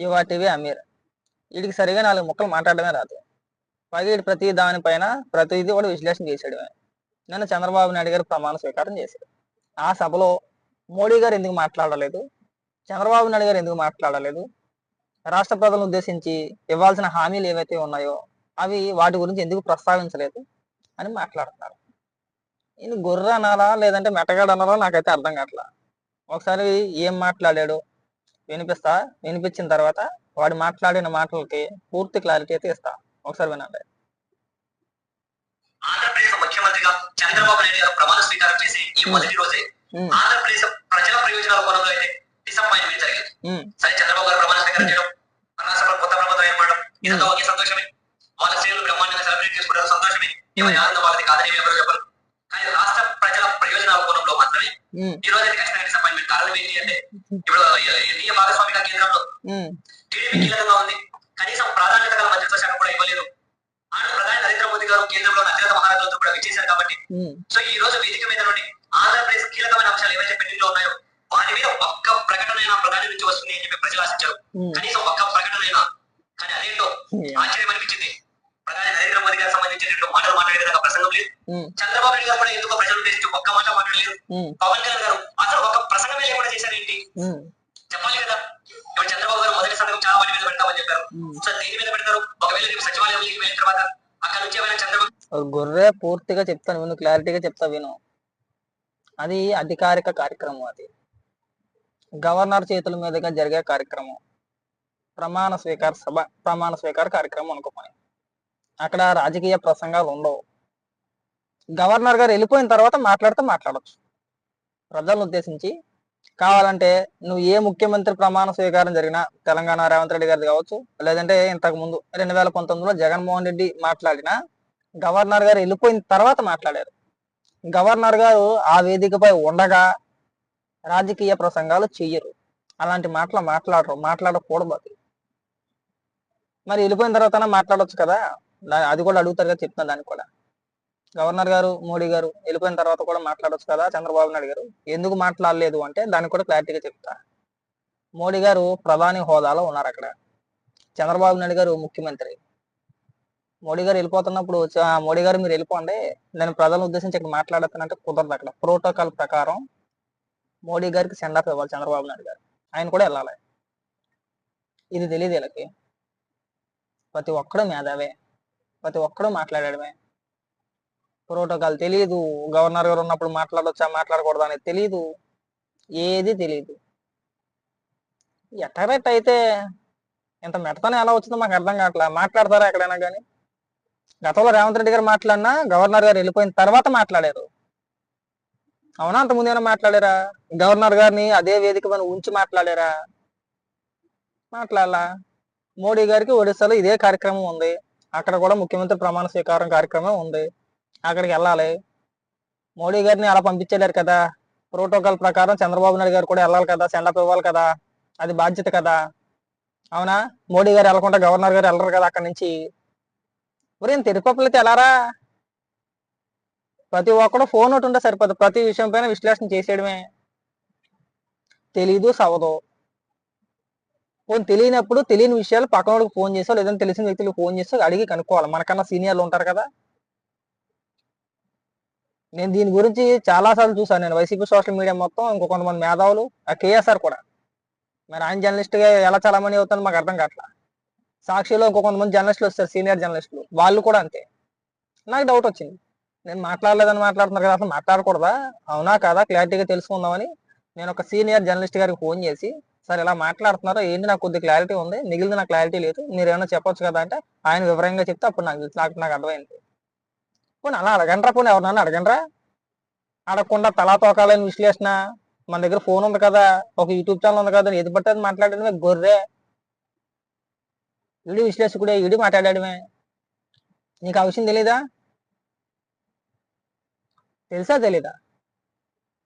యువా అమీర్. వీడికి సరిగా నాలుగు ముక్కలు మాట్లాడడమే రాదు. పైగా ప్రతి దానిపైన ప్రతిదీ కూడా విశ్లేషణ చేసేయడమే నన్ను చంద్రబాబు నాయుడు గారు ప్రమాణ స్వీకారం చేశారు. ఆ సభలో మోడీ గారు ఎందుకు మాట్లాడలేదు? చంద్రబాబు నాయుడు గారు ఎందుకు మాట్లాడలేదు? రాష్ట్ర ప్రజలను ఉద్దేశించి ఇవ్వాల్సిన హామీలు ఏవైతే ఉన్నాయో అవి వాటి గురించి ఎందుకు ప్రస్తావించలేదు అని మాట్లాడుతున్నారు. ఈయన గొర్రె అనాలా లేదంటే మెటగాడు అనాలా నాకైతే అర్థం కావట్లా. ఒకసారి ఏం మాట్లాడాడు? వినిపిస్తా? వినిపించిన తర్వాత వాడు మాట్లాడిన మాటలకి పూర్తి క్లారిటీ అయితే ఇస్తా. ఒకసారి వినండి. ఆంధ్రప్రదేశ్ ముఖ్యమంత్రిగా చంద్రబాబు నాయుడు గారు ప్రమాణ స్వీకారం చేసి ఈ మొదటి రోజే ఆంధ్రప్రదేశ్ ప్రజల ప్రయోజనాల కోణంలో అయితే డిసప్పాయింట్మెంట్ జరిగింది. సరే చంద్రబాబు గారు ప్రమాణ స్వీకారం చేయడం మన రాష్ట్రంలో కొత్త ప్రభుత్వం ఏర్పడడం ఇదంతా ఒకే సంతోషమే. వాళ్ళ శ్రేణులు బ్రహ్మాండంగా సెలబ్రేట్ చేసుకుంటారు సంతోషమే. ఎవరి ఆనందం వాళ్ళది కాదని ఎవరు చెప్పరు ఈ రోజు ఖచ్చితంగా డిసప్పాయింట్మెంట్ కారణం ఏంటి అంటే ఇప్పుడు ఎన్డీఏ భాగస్వామిగా కేంద్రంలో ఉమ్, టీడీపీ కీలకంగా ఉంది. కనీసం ప్రాధాన్యత గల మంత్రిత్వ శాఖ కూడా ఇవ్వలేదు. ఆంధ్ర ప్రధాని నరేంద్ర మోదీ గారు కేంద్రంలో అత్యంత మహారాజులతో కూడా విచ్చేశారు కాబట్టి. సో ఈ రోజు వేదిక మీద నుండి ఆంధ్రప్రదేశ్ కీలకమైన అంశాలు ఏవైతే పెండింగ్లో ఉన్నాయో వాటి మీద ఒక్క ప్రకటన అయినా ప్రధాని నుంచి వస్తుంది అని చెప్పి ప్రజలు ఆశించారు. కనీసం ఒక్క ప్రకటన అయినా కానీ అదేంటో ఆశ్చర్యం అనిపించింది. ప్రసంగం లేదు. చంద్రబాబు నాయుడు గారు కూడా ఎందుకో ప్రజలు ఉద్దేశించి ఒక్క మాట మాట్లాడలేదు. పవన్ కళ్యాణ్ గారు అసలు ఒక ప్రసంగమే లేకుండా చేశారేంటి ఉమ్, చెప్పాలి కదా. ఇప్పుడు చంద్రబాబు గారు మొదటి సంతకం చాలా వాటి మీద పెడతామని చెప్పారు. సో దేని మీద పెడతారు. ఒకవేళ రేపు సచివాలయంలోకి వెళ్ళిన తర్వాత అక్కడ నుంచి ఏమైనా చంద్రబాబు గొర్రె పూర్తిగా చెప్తాను విను క్లారిటీగా చెప్తా విను. అది అధికారిక కార్యక్రమం అది. గవర్నర్ చేతుల మీదుగా జరిగే కార్యక్రమం. ప్రమాణ స్వీకార సభ ప్రమాణ స్వీకార కార్యక్రమం అనుకోమని. అక్కడ రాజకీయ ప్రసంగాలు ఉండవు. గవర్నర్ గారు వెళ్ళిపోయిన తర్వాత మాట్లాడితే మాట్లాడచ్చు. ప్రజలను ఉద్దేశించి కావాలంటే నువ్వు ఏ ముఖ్యమంత్రి ప్రమాణ స్వీకారం జరిగినా తెలంగాణ రేవంత్ రెడ్డి గారిది కావచ్చు లేదంటే ఇంతకు ముందు రెండు వేల పంతొమ్మిదిలో జగన్మోహన్ రెడ్డి మాట్లాడినా గవర్నర్ గారు వెళ్ళిపోయిన తర్వాత మాట్లాడారు. గవర్నర్ గారు ఆ వేదికపై ఉండగా రాజకీయ ప్రసంగాలు చెయ్యరు. అలాంటి మాటలు మాట్లాడరు మాట్లాడకూడదు అది. మరి వెళ్ళిపోయిన తర్వాత మాట్లాడవచ్చు కదా? అది కూడా అడుగుతారు కదా చెప్తున్నా దానికి కూడా. గవర్నర్ గారు మోడీ గారు వెళ్ళిపోయిన తర్వాత కూడా మాట్లాడొచ్చు కదా చంద్రబాబు నాయుడు గారు. ఎందుకు మాట్లాడలేదు అంటే దాన్ని కూడా క్లారిటీగా చెప్తా. మోడీ గారు ప్రధాని హోదాలో ఉన్నారు అక్కడ. చంద్రబాబు నాయుడు గారు ముఖ్యమంత్రి. మోడీ గారు వెళ్ళిపోతున్నప్పుడు మోడీ గారు మీరు వెళ్ళిపోండి. నేను ప్రజలను ఉద్దేశించి ఇక్కడ మాట్లాడుతానంటే కుదరదు అక్కడ. ప్రోటోకాల్ ప్రకారం మోడీ గారికి సెండ్ ఆఫ్ ఇవ్వాలి చంద్రబాబు నాయుడు గారు. ఆయన కూడా వెళ్ళాలి. ఇది తెలియదు వీళ్ళకి. ప్రతి ఒక్కడూ మేధావే. ప్రతి ఒక్కడూ మాట్లాడడమే. ప్రోటోకాల్ తెలియదు గవర్నర్ గారు ఉన్నప్పుడు మాట్లాడొచ్చా మాట్లాడకూడదు అనేది తెలియదు ఏది తెలియదు ఎట్టరెట్ అయితే ఇంత మెట్టతనం ఎలా వచ్చిందో మాకు అర్థం కావట్లేదు మాట్లాడతారా ఎక్కడైనా కానీ గతంలో రేవంత్ రెడ్డి గారు మాట్లాడినా గవర్నర్ గారు వెళ్ళిపోయిన తర్వాత మాట్లాడారు. అవునా? అంత ముందేమైనా మాట్లాడారా? గవర్నర్ గారిని అదే వేదిక మీద ఉంచి మాట్లాడారా? మాట్లాడాలా. మోడీ గారికి ఒడిశాలో ఇదే కార్యక్రమం ఉంది. అక్కడ కూడా ముఖ్యమంత్రి ప్రమాణ స్వీకారం కార్యక్రమం ఉంది. అక్కడికి వెళ్ళాలి. మోడీ గారిని అలా పంపించలేరు కదా. ప్రోటోకాల్ ప్రకారం చంద్రబాబు నాయుడు గారు కూడా వెళ్ళాలి కదా. సెండప్ ఇవ్వాలి కదా. అది బాధ్యత కదా. అవునా? మోడీ గారు వెళ్ళకుండా గవర్నర్ గారు వెళ్ళరు కదా అక్కడి నుంచి. ఒరేం తిరుపతిలో తెలారా ప్రతి ఒక్కడు ఫోన్ ఒకటి ఉంటే సరిపోదు. ప్రతి విషయం పైన విశ్లేషణ చేసేయడమే. తెలీదు సవదు ఫోన్ తెలియనప్పుడు తెలియని విషయాలు పక్కవాడికి ఫోన్ చేసో లేదంటే తెలిసిన వ్యక్తులకు ఫోన్ చేసో అడిగి కనుక్కోవాలి. మనకన్నా సీనియర్లు ఉంటారు కదా. నేను దీని గురించి చాలా సార్లు చూసాను నేను వైసీపీ సోషల్ మీడియా మొత్తం ఇంకో కొంతమంది మేధావులు ఆ కేఎస్ఆర్ కూడా. మరి ఆయన జర్నలిస్ట్గా ఎలా చాలా అవుతుందో మాకు అర్థం కావట్లా. సాక్షిలో ఇంకో కొంతమంది జర్నలిస్టులు వస్తారు సీనియర్ జర్నలిస్టులు. వాళ్ళు కూడా అంతే. నాకు డౌట్ వచ్చింది. నేను మాట్లాడలేదని మాట్లాడుతున్నారు కదా అసలు మాట్లాడకూడదా? అవునా కాదా? క్లారిటీగా తెలుసుకుందామని నేను ఒక సీనియర్ జర్నలిస్ట్ గారికి ఫోన్ చేసి సార్ ఇలా మాట్లాడుతున్నారో? ఏంటి నాకు కొద్ది క్లారిటీ ఉంది? మిగిలింది నాకు క్లారిటీ లేదు. మీరు ఏమైనా చెప్పొచ్చు కదా? అంటే ఆయన వివరంగా చెప్తే అప్పుడు నాకు నాకు నాకు అర్థమైంది. పోనీ అలా అడగండ్రా పోనీ ఎవరినన్నా అడగండ్రా? అడగకుండా తలా తోకాలని విశ్లేషణ. మన దగ్గర ఫోన్ ఉంది కదా ఒక యూట్యూబ్ ఛానల్ ఉంది కదా ఏది పట్టేది మాట్లాడడమే గొర్రె. ఇడి విశ్లేషకుడే ఇడి మాట్లాడడమే. నీకు ఆ విషయం తెలీదా? తెలుసా తెలీదా?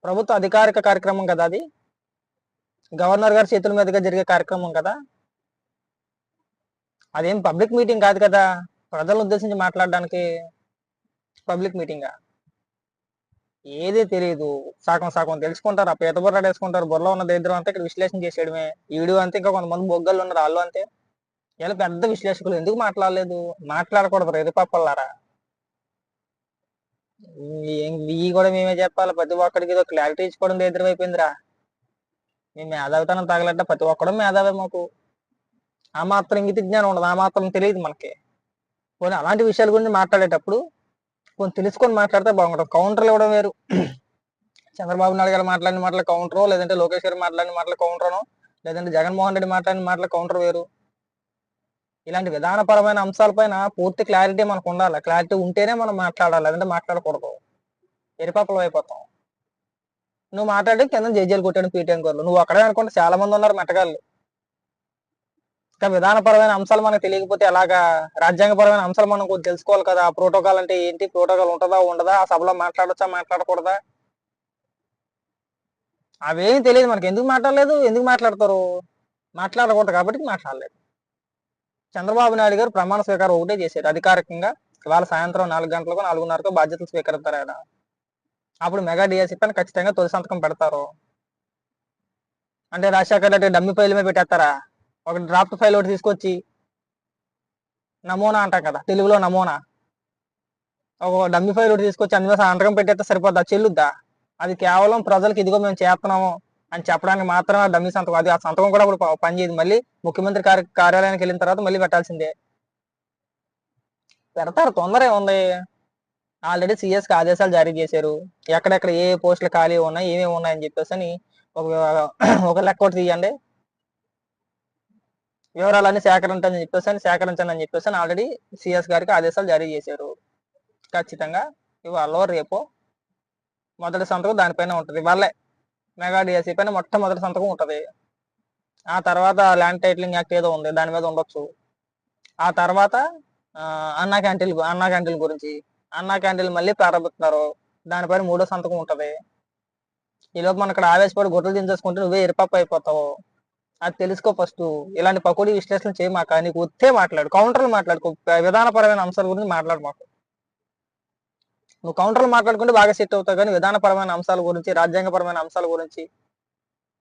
ప్రభుత్వ అధికారిక కార్యక్రమం కదా అది? గవర్నర్ గారి చేతుల మీదుగా జరిగే కార్యక్రమం కదా? అదేం పబ్లిక్ మీటింగ్ కాదు కదా? ప్రజలను ఉద్దేశించి మాట్లాడడానికి. పబ్లిక్ మీటింగా? ఏది తెలియదు సగం సగం తెలుసుకుంటారు. ఆ పీత బుర్ర వేసుకుంటారు. బుర్రలో ఉన్న దరిద్రం అంతా ఇక్కడ విశ్లేషణ చేసేయడమే. ఈడు అంతే ఇంకా కొంతమంది బొగ్గలు ఉన్నారు. వాళ్ళు అంతే. ఇలా పెద్ద విశ్లేషకులు ఎందుకు మాట్లాడలేదు? మాట్లాడకూడదు రెదిపప్పలారా ఇవి కూడా మేమే చెప్పాలి? ప్రతి ఒక్కడికి ఏదో క్లారిటీ ఇచ్చుకోవడం దరిద్రమైపోయిందిరా అయిపోయిందిరా. మేము మేధావితనం తగలట్ట ప్రతి ఒక్కడు మేధావే మాకు. ఆ మాత్రం ఇంగిత జ్ఞానం ఉండదు. ఆ మాత్రం తెలియదు మనకి. పోనీ అలాంటి విషయాల గురించి మాట్లాడేటప్పుడు కొంచెం తెలుసుకొని మాట్లాడితే బాగుంటుంది. కౌంటర్లు ఇవ్వడం వేరు. చంద్రబాబు నాయుడు గారు మాట్లాడిన మాటల కౌంటరో లేదంటే లోకేష్ గారు మాట్లాడిన మాటల కౌంటరనో లేదంటే జగన్మోహన్ రెడ్డి మాట్లాడిన మాటల కౌంటర్ వేరు. ఇలాంటి విధానపరమైన అంశాలపైన పూర్తి క్లారిటీ మనకు ఉండాలి. క్లారిటీ ఉంటేనే మనం మాట్లాడాలి లేదంటే మాట్లాడకూడదు. ఎరిపాపలు అయిపోతాం. నువ్వు మాట్లాడి కింద జేజేలు కొట్టాడు పీటీఎం గారు. నువ్వు అక్కడే అనుకుంటే చాలా మంది ఉన్నారు మెట్టగాళ్ళు. ఇంకా విధానపరమైన అంశాలు మనకు తెలియకపోతే ఎలాగా రాజ్యాంగపరమైన అంశాలు మనం కొంచెం తెలుసుకోవాలి కదా. ప్రోటోకాల్ అంటే ఏంటి? ప్రోటోకాల్ ఉంటుందా ఉండదా? ఆ సభలో మాట్లాడొచ్చా మాట్లాడకూడదా? అవేం తెలియదు మనకి. ఎందుకు మాట్లాడలేదు? ఎందుకు మాట్లాడతారు? మాట్లాడకూడదు కాబట్టి మాట్లాడలేదు. చంద్రబాబు నాయుడు గారు ప్రమాణ స్వీకారం ఒకటే చేశారు అధికారికంగా. ఇవాళ సాయంత్రం నాలుగు గంటలకు నాలుగున్నరకు బాధ్యతలు స్వీకరిస్తారు ఆయన. అప్పుడు మెగా డిఎస్సీ పైన ఖచ్చితంగా తొలి సంతకం పెడతారు. అంటే రాజశేఖర్ రెడ్డి డమ్మి పైలమే మీద పెట్టేస్తారా? ఒక డ్రాఫ్ట్ ఫైల్ ఒకటి తీసుకొచ్చి నమూనా అంటాం కదా తెలుగులో నమూనా. ఒక డమ్మి ఫైల్ ఒకటి తీసుకొచ్చి అందులో సంతకం పెట్టేస్తే సరిపోద్దా? చెల్లుద్దా? అది కేవలం ప్రజలకు ఇదిగో మేము చేస్తున్నాము అని చెప్పడానికి మాత్రమే డమ్మి సంతకం అది ఆ సంతకం కూడా ఇప్పుడు పనిచేయదు. మళ్ళీ ముఖ్యమంత్రి కార్య- కార్యాలయానికి వెళ్ళిన తర్వాత మళ్ళీ పెట్టాల్సిందే. పెడతారు తొందర ఉంది. ఆల్రెడీ సిఎస్కి ఆదేశాలు జారీ చేశారు. ఎక్కడెక్కడ ఏ పోస్టులు ఖాళీ ఉన్నాయి ఏమేమి ఉన్నాయని చెప్పేసి అని ఒక ఒక లెక్క ఒకటి తీయండి. వివరాలన్నీ సేకరించని చెప్పేసి అని సేకరించండి అని చెప్పేసి ఆల్రెడీ సిఎస్ గారికి ఆదేశాలు జారీ చేశారు. ఖచ్చితంగా ఇవాళ రేపు మొదటి సంతకం దానిపైన ఉంటుంది. వాళ్ళే మెగా డిఎస్సీ పైన మొట్టమొదటి సంతకం ఉంటుంది. ఆ తర్వాత ల్యాండ్ టైటిలింగ్ యాక్ట్ ఏదో ఉంది దాని మీద ఉండొచ్చు. ఆ తర్వాత అన్నా క్యాంటీన్ అన్నా క్యాంటీన్ గురించి అన్నా క్యాంటీన్ మళ్ళీ ప్రారంభిస్తున్నారు. దానిపైన మూడో సంతకం ఉంటుంది. ఈలోపు మన ఇక్కడ ఆవేశపడి గొడ్డలు దించేసుకుంటే నువ్వే ఎరిపప్పు అయిపోతావు. అది తెలుసుకో ఫస్ట్. ఇలాంటి పకోడీ విశ్లేషణ చేయి నీకు వస్తే మాట్లాడు. కౌంటర్లు మాట్లాడుకో విధానపరమైన అంశాల గురించి మాట్లాడు మాకు. నువ్వు కౌంటర్లు మాట్లాడుకుంటే బాగా సెట్ అవుతావు కానీ విధానపరమైన అంశాల గురించి రాజ్యాంగపరమైన అంశాల గురించి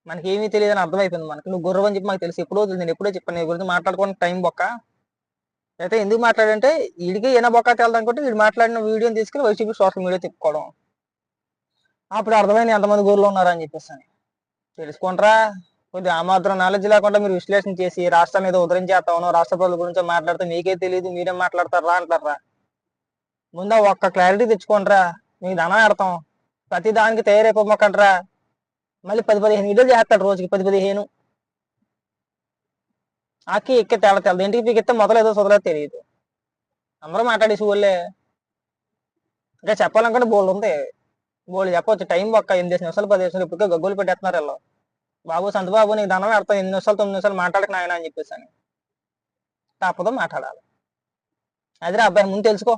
మనకి ఏమీ తెలియదని అర్థమైపోయింది మనకి. నువ్వు గుర్రం అని చెప్పి మాకు తెలుసు. ఎప్పుడో నేను ఎప్పుడో చెప్పాను నీ గురించి మాట్లాడుకోవడానికి టైం బొక్క. అయితే ఎందుకు మాట్లాడంటే వీడికి ఏనా బొక్క తెలదు వీడు మాట్లాడిన వీడియోని తీసుకుని వైసీపీ సోషల్ మీడియా తిప్పుకోవడం. అప్పుడు అర్థమైంది ఎంతమంది గోర్లు ఉన్నారని చెప్పేసి అని. తెలుసుకుంటారా. కొద్దిగా ఆ మాత్రం నాలెడ్జ్ లేకుండా మీరు విశ్లేషణ చేసి రాష్ట్రం మీద ఉద్ధరించేస్తామనో రాష్ట్ర ప్రజల గురించి మాట్లాడితే మీకే తెలియదు మీరేం మాట్లాడతారా అంటారా? ముందు ఒక్క క్లారిటీ తెచ్చుకోండిరా మీకు ధనం పెడతాం ప్రతి దానికి తయారైపోమకండ్రా. మళ్ళీ పది పదిహేను వీడియోలు చేస్తాడు రోజుకి పది పదిహేను. ఆకి ఎక్కే తేడా తెలదు ఇంటికి మీకు ఎత్తే మొదలు ఏదో చదవలేదు తెలియదు. అందరూ మాట్లాడేసి ఊళ్ళే ఇంకా చెప్పాలనుకుంటే బోల్డ్ ఉంది. బోల్డ్ చెప్పవచ్చు టైం ఒక్క ఎనిమిది నిమిషాలు పది నిమిషాలు ఇప్పటికే గగ్గోలు పెట్టేస్తున్నారు వీళ్ళు. బాబు సంతబాబు నీకు దండం పెడతాను ఎనిమిది నిమిషాలు తొమ్మిది నిమిషాలు మాట్లాడక నాయన అని చెప్పేసి అని. తప్పదు మాట్లాడాలి. అదిరా అబ్బాయి ముందు తెలుసుకో.